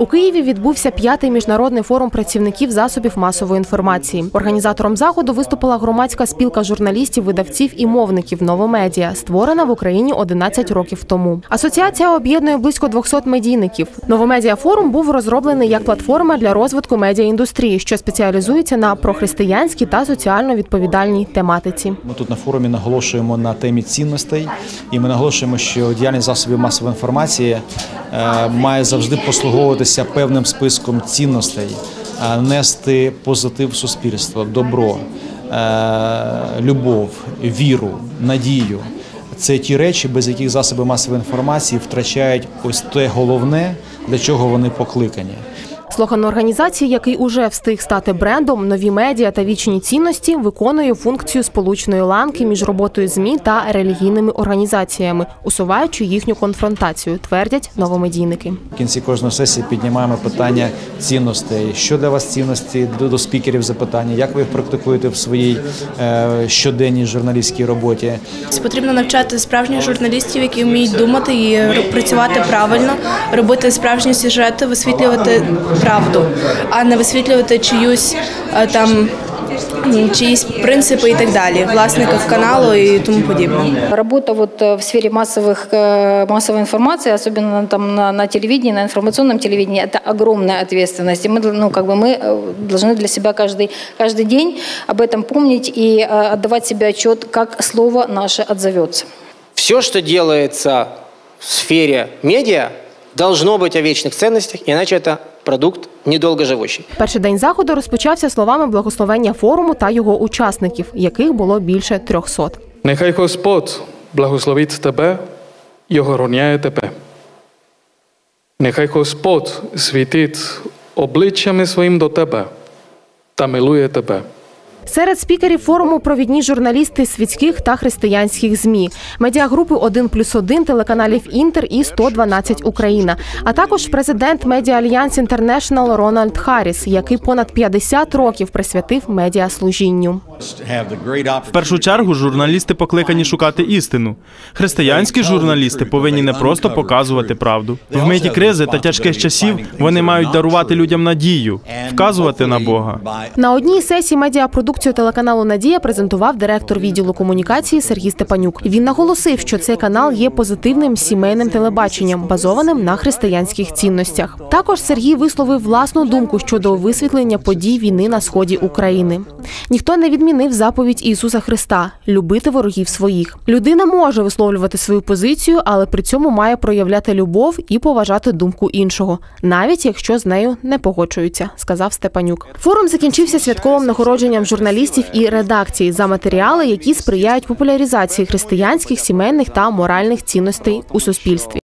У Києві відбувся п'ятий міжнародний форум працівників засобів масової інформації. Організатором заходу виступила громадська спілка журналістів, видавців і мовників Новомедіа, створена в Україні 11 років тому. Асоціація об'єднує близько 200 медійників. Новомедіа форум був розроблений як платформа для розвитку медіаіндустрії, що спеціалізується на прохристиянській та соціально відповідальній тематиці. Ми тут на форумі наголошуємо на темі цінностей, і ми наголошуємо, що діяльність засобів масової інформації е, має завжди послуговуватися певним списком цінностей, е, нести позитив в суспільство, добро, е, любов, віру, надію. Це ті речі, без яких засоби масової інформації втрачають ось те головне, для чого вони покликані. Слоган організації, який уже встиг стати брендом, нові медіа та вічні цінності, виконує функцію сполучної ланки між роботою змі та релігійними організаціями, усуваючи їхню конфронтацію, твердять новомедійники. В кінці кожної сесії піднімаємо питання цінностей. Що для вас цінності до, до спікерів запитання? Як ви їх практикуєте в своїй е, щоденній журналістській роботі? Потрібно навчати справжніх журналістів, які вміють думати і працювати правильно, робити справжні сюжети, висвітлювати правду, а не висвітлювати чиюсь е, там м, чиїсь принципи і так далі, власників каналу і тому подібне. Работа вот э, в сфере массовых, э, массовой информации, особенно там на, на телевидении, на информационном телевидении, это огромная ответственность. И мы, дл- ну, как бы мы э, должны для себя каждый, каждый день об этом помнить и э, отдавать себе отчет, как слово наше отзовется. Все, что делается в сфере медиа, должно быть о вечных ценностях, иначе это продукт недолгоживущий. Перший день заходу розпочався словами благословення форуму та його учасників, яких було більше 300. Нехай Господь благословить тебе і охороняє тебе. Нехай Господь світить обличчями своїм до тебе та милує тебе. Серед спікерів форуму провідні журналісти світських та християнських змі, медіагрупи 1 плюс 1, телеканалів Інтер і 112 Україна, а також президент Медіа Альянс Інтернешнл Рональд Харріс, який понад 50 років присвятив медіаслужінню. В першу чергу журналісти покликані шукати істину. Християнські журналісти повинні не просто показувати правду. В миті кризи та тяжких часів вони мають дарувати людям надію, вказувати на Бога. На одній сесії медіапродукцію телеканалу Надія презентував директор відділу комунікації Сергій Степанюк. Він наголосив, що цей канал є позитивним сімейним телебаченням, базованим на християнських цінностях. Також Сергій висловив власну думку щодо висвітлення подій війни на сході України. Ніхто не відмінив заповідь Ісуса Христа любити ворогів своїх. Людина може висловлювати свою позицію, але при цьому має проявляти любов і поважати думку іншого, навіть якщо з нею не погоджуються, сказав Степанюк. Форум закінчився святковим нагородженням журналістів і редакції за матеріали, які сприяють популяризації християнських, сімейних та моральних цінностей у суспільстві.